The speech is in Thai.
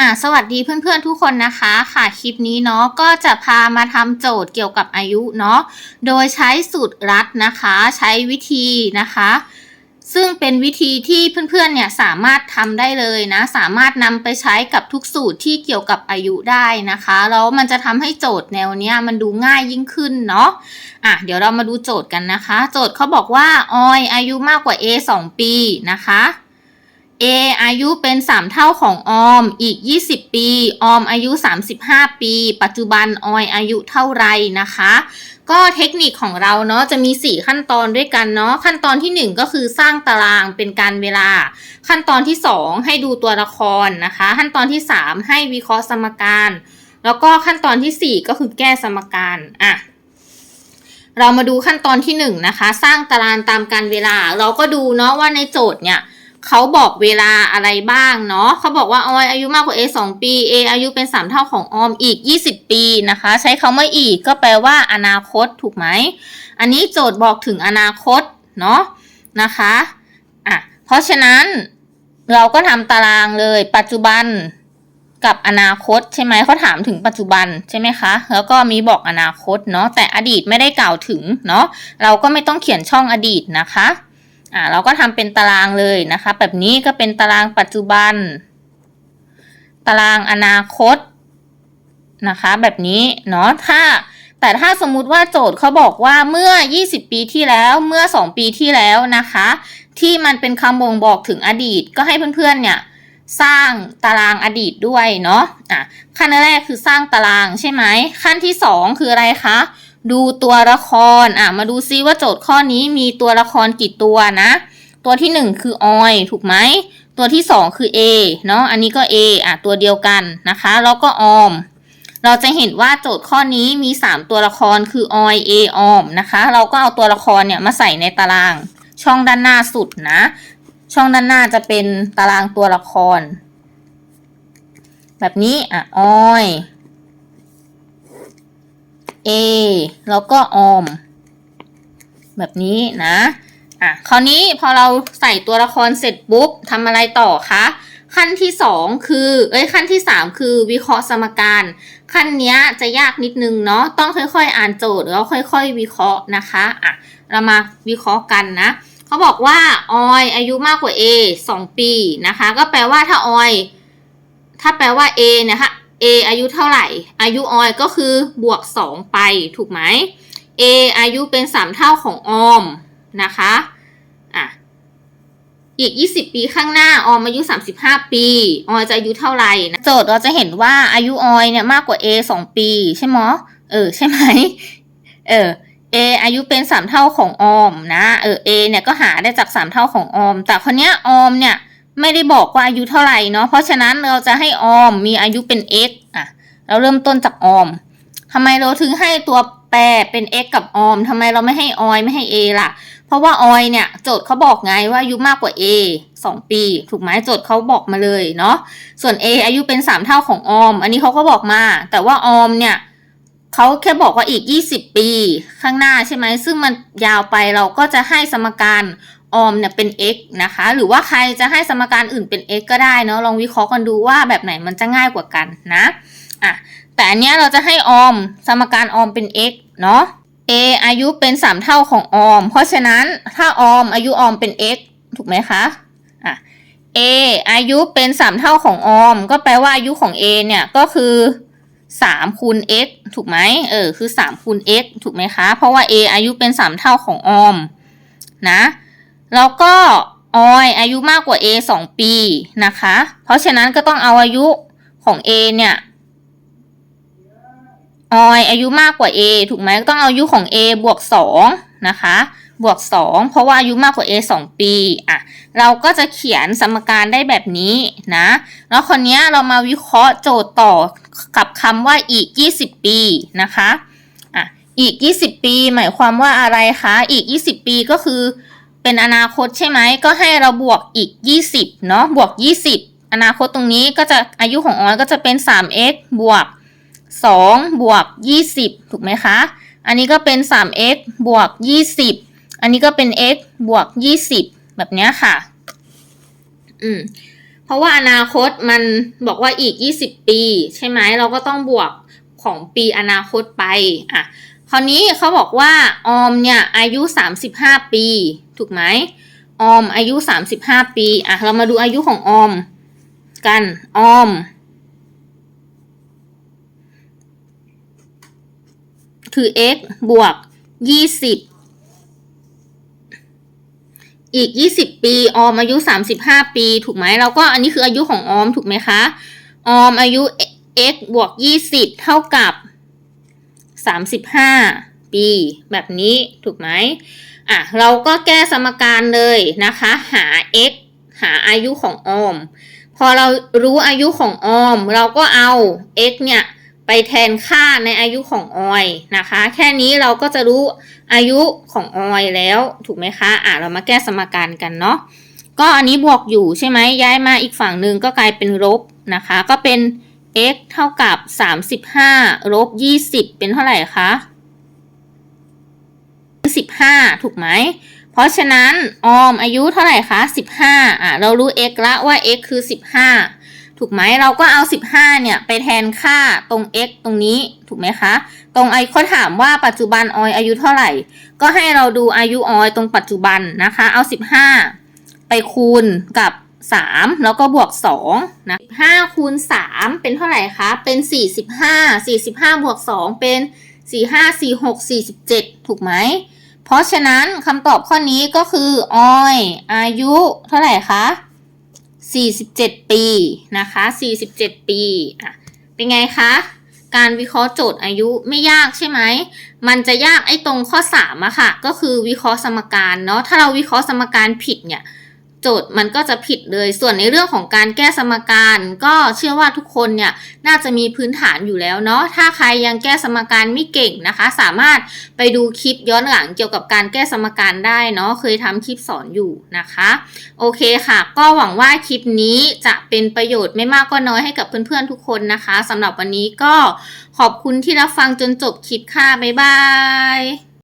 อะสวัสดีเพื่อนๆทุกคนนะคะค่ะคลิปนี้เนาะก็จะพามาทำโจทย์เกี่ยวกับอายุเนาะโดยใช้สูตรรัดนะคะ ใช้วิธีนะคะ ซึ่งเป็นวิธีที่เพื่อนๆเนี่ยสามารถทำได้เลยนะ สามารถนำไปใช้กับทุกสูตรที่เกี่ยวกับอายุได้นะคะแล้วมันจะทำให้โจทย์แนวเนี้ยมันดูง่ายยิ่งขึ้นเนาะอะเดี๋ยวเรามาดูโจทย์กันนะคะ โจทย์เขาบอกว่าออยอายุมากกว่า A 2 ปีนะคะ A อายุเป็น 3 เท่าของออม อีก 20 ปี ออมอายุ 35 ปี ปัจจุบันออยอายุเท่าไรนะคะ ก็เทคนิคของเราเนาะจะมี 4 ขั้นตอนด้วยกันเนาะขั้นตอนที่ 1 ก็คือสร้างตารางเป็นการเวลา ขั้นตอนที่ 2 ให้ดูตัวละครนะคะ ขั้นตอนที่ 3 ให้วิเคราะห์สมการ แล้วก็ขั้นตอนทีสี่4 ก็คือแก้สมการอะเรามาดูขั้นตอนที่1นนะคะสร้างตารางตามการเวลา เราก็ดูเนาะว่าในโจทย์เนี่ย เขาบอกเวลาอะไรบ้างเนาะเขาบอกว่าออยอายุมากกว่า A 2 ปี A อายุเป็น 3 เท่าของออมอีก 20 ปีนะคะ ใช้คาว่าอีกก็แปลว่าอนาคตถูกไหม อันนี้โจทย์บอกถึงอนาคตเนาะนะคะอะเพราะฉะนั้นเราก็ทำตารางเลย ปัจจุบันกับอนาคตใช่ไหมเขาถามถึงปัจจุบันใช่ไหมคะ แล้วก็มีบอกอนาคตเนาะแต่อดีตไม่ได้กล่าวถึงเนาะเราก็ไม่ต้องเขียนช่องอดีตนะคะ อ่าเราก็ทำเป็นตารางเลยนะคะ แบบนี้ก็เป็นตารางปัจจุบัน ตารางอนาคตนะคะ แบบนี้เนาะถ้าแต่ถ้าสมมุติว่าโจทย์เขาบอกว่าเมื่อ 20 ปีที่แล้วเมื่อ 2 ปีที่แล้วนะคะ ที่มันเป็นคำบ่งบอกถึงอดีตก็ให้เพื่อนๆเนี่ยสร้างตารางอดีตด้วยเนาะอะขั้นแรกคือสร้างตารางใช่ไหมขั้นที่ 2 คืออะไรคะ ดูตัวละครอะมาดูซิว่าโจทย์ข้อนี้มีตัวละครกี่ตัวนะ ตัวที่หนึ่งคือออยถูกไหมตัวที่สองคือ A เนาะอันนี้ก็ A อะตัวเดียวกันนะคะ แล้วก็ออม เราจะเห็นว่าโจทย์ข้อนี้มี 3 ตัวละครคือออย A ออมนะคะ เราก็เอาตัวละครเนี่ยมาใส่ในตาราง ช่องด้านหน้าสุดนะ ช่องด้านหน้าจะเป็นตารางตัวละคร แบบนี้อะออย A แล้วก็ออม แบบนี้นะอะคราวนี้พอเราใส่ตัวละครเสร็จปุ๊บทำอะไรต่อคะขั้นที่สองคือ เอ้ย ขั้นที่สามคือวิเคราะห์สมการ ขั้นนี้จะยากนิดนึงเนาะ ต้องค่อยๆ อ่านโจทย์แล้วค่อยๆ วิเคราะห์นะคะ อะ เรามาวิเคราะห์กันนะ เขาบอกว่าออยอายุมากกว่า A 2 ปีนะคะ ก็แปลว่าถ้าออย ถ้าแปลว่า A เนี่ยค่ะ A อายุเท่าไหร่ อายุออยก็คือบวก 2 ไปถูกไหม A อายุเป็น 3 เท่าของออมนะคะอะอีก 20 ปีข้างหน้าออมอายุ 35 ปี ออยจะอายุเท่าไหร่นะโจทย์เราจะเห็นว่าอายุออยเนี่ยมากกว่า A 2 ปี ใช่ไหมเออใช่ไหมเออ A อายุเป็น 3 เท่าของออมนะเออ A เนี่ยก็หาได้จาก 3 เท่าของออม แต่คนเนี้ยออมเนี่ย ไม่ได้บอกว่าอายุเท่าไหร่เนาะเพราะฉะนั้นเราจะให้ออมมีอายุเป็น x อะ เราเริ่มต้นจากออมทำไมเราถึงให้ตัวแปรเป็น x กับออมทำไมเราไม่ให้ออยไม่ให้ a ล่ะ เพราะว่าออยเนี่ย โจทย์เขาบอกไงว่าอายุมากกว่า a 2 ปี ถูกไหมโจทย์เขาบอกมาเลยเนาะส่วน a อายุเป็น 3 เท่าของออม อันนี้เขาก็บอกมา แต่ว่าออมเนี่ยเขาแค่บอกว่าอีก 20 ปีข้างหน้าใช่ไหมซึ่งมันยาวไปเราก็จะให้สมการ ออมเนี่ยเป็น x นะคะ หรือว่าใครจะให้สมการอื่นเป็น x ก็ได้เนาะลองวิเคราะห์กันดูว่าแบบไหนมันจะง่ายกว่ากันนะอะแต่อันเนี้ยเราจะให้ออมสมการออมเป็น x เนาะ a อายุเป็น 3 เท่าของออม เพราะฉะนั้นถ้าออมอายุออมเป็น x ถูกไหมคะอะ a อายุเป็น 3 เท่าของออม ก็แปลว่าอายุของ a เนี่ยก็คือ3คูณ x ถูกไหมเออ คือ3คูณ x ถูกไหมคะ เพราะว่า a อายุเป็น3เท่าของออม นะ แล้วก็ออยอายุมากกว่า A 2 ปีนะคะ เพราะฉะนั้นก็ต้องเอาอายุของ A เนี่ยออยอายุมากกว่า A ถูกไหมก็ต้องเอาอายุของ A บวก2นะคะบวก 2 เพราะว่าอายุมากกว่า A 2 ปีอะเราก็จะเขียนสมการได้แบบนี้นะแล้วคนนี้เรามาวิเคราะห์โจทย์ต่อกับคำว่าอีก 20 ปีนะคะอะอีก 20 ปี หมายความว่าอะไรคะ อีก 20 ปีก็คือ เป็นอนาคตใช่ไหม ก็ให้เราบวกอีก 20 เนาะบวก 20 อนาคตตรงนี้ก็จะอายุของออยก็จะเป็น 3x บวก 2 บวก 20 ถูกไหมคะ อันนี้ก็เป็น 3x บวก 20 อันนี้ก็เป็น x บวก 20 แบบนี้ค่ะ อืมเพราะว่าอนาคตมันบอกว่าอีก 20 ปี ใช่ไหมเราก็ต้องบวกของปีอนาคตไป อะ คราวนี้เขาบอกว่าออมเนี่ยอายุ 35 ปี ถูกไหมออมอายุ 35 ปีอะเรามาดูอายุของออม กันออม คือ x บวก 20 อีก 20 ปี ออมอายุ 35 ปี ถูกไหมเราก็อันนี้คืออายุของออม ถูกไหมคะ ออมอายุ x บวก 20 เท่ากับ 35 ปี แบบนี้ถูกไหมอะเราก็แก้สมการเลยนะคะ หา x หาอายุของออม พอเรารู้อายุของออม เราก็เอา x เนี่ยไปแทนค่าในอายุของออยนะคะ แค่นี้เราก็จะรู้อายุของออยแล้วถูกไหมคะอะเรามาแก้สมการกันเนาะก็อันนี้บวกอยู่ใช่ไหมย้ายมาอีกฝั่งหนึ่งก็กลายเป็นลบนะคะ ก็เป็น x เท่ากับ 35ลบ20 เป็นเท่าไหร่คะ15 ถูกไหม เพราะฉะนั้นออมอายุเท่าไหร่คะ 15อะเรารู้ x ละว่า x คือ 15 ถูกไหม เราก็เอา 15 เนี่ย ไปแทนค่าตรง x ตรงนี้ ถูกไหมคะ ตรงไอเขาถามว่าปัจจุบันออยอายุเท่าไหร่ ก็ให้เราดูอายุออยตรงปัจจุบันนะคะ เอา 15 ไปคูณกับ 3 แล้วก็บวก2นะ5คูณ3เป็นเท่าไหร่คะ เป็น 45 45 บวก 2 เป็น 45 46 47 ถูกไหม เพราะฉะนั้นคำตอบข้อนี้ก็คือออยอายุเท่าไหร่คะ 47 ปีนะคะ 47 ปีอะเป็นไงคะ การวิเคราะห์โจทย์อายุไม่ยากใช่ไหม มันจะยากไอ้ตรงข้อ3อะค่ะ ก็คือวิเคราะห์สมการเนาะ ถ้าเราวิเคราะห์สมการผิดเนี่ย โจทย์มันก็จะผิดเลย ส่วนในเรื่องของการแก้สมการก็เชื่อว่าทุกคนเนี่ยน่าจะมีพื้นฐานอยู่แล้วเนาะ ถ้าใครยังแก้สมการไม่เก่งนะคะ สามารถไปดูคลิปย้อนหลังเกี่ยวกับการแก้สมการได้เนาะ เคยทำคลิปสอนอยู่นะคะ โอเคค่ะ ก็หวังว่าคลิปนี้จะเป็นประโยชน์ไม่มากก็น้อยให้กับเพื่อนๆทุกคนนะคะสำหรับวันนี้ก็ขอบคุณที่รับฟังจนจบคลิปค่ะ บ๊ายบาย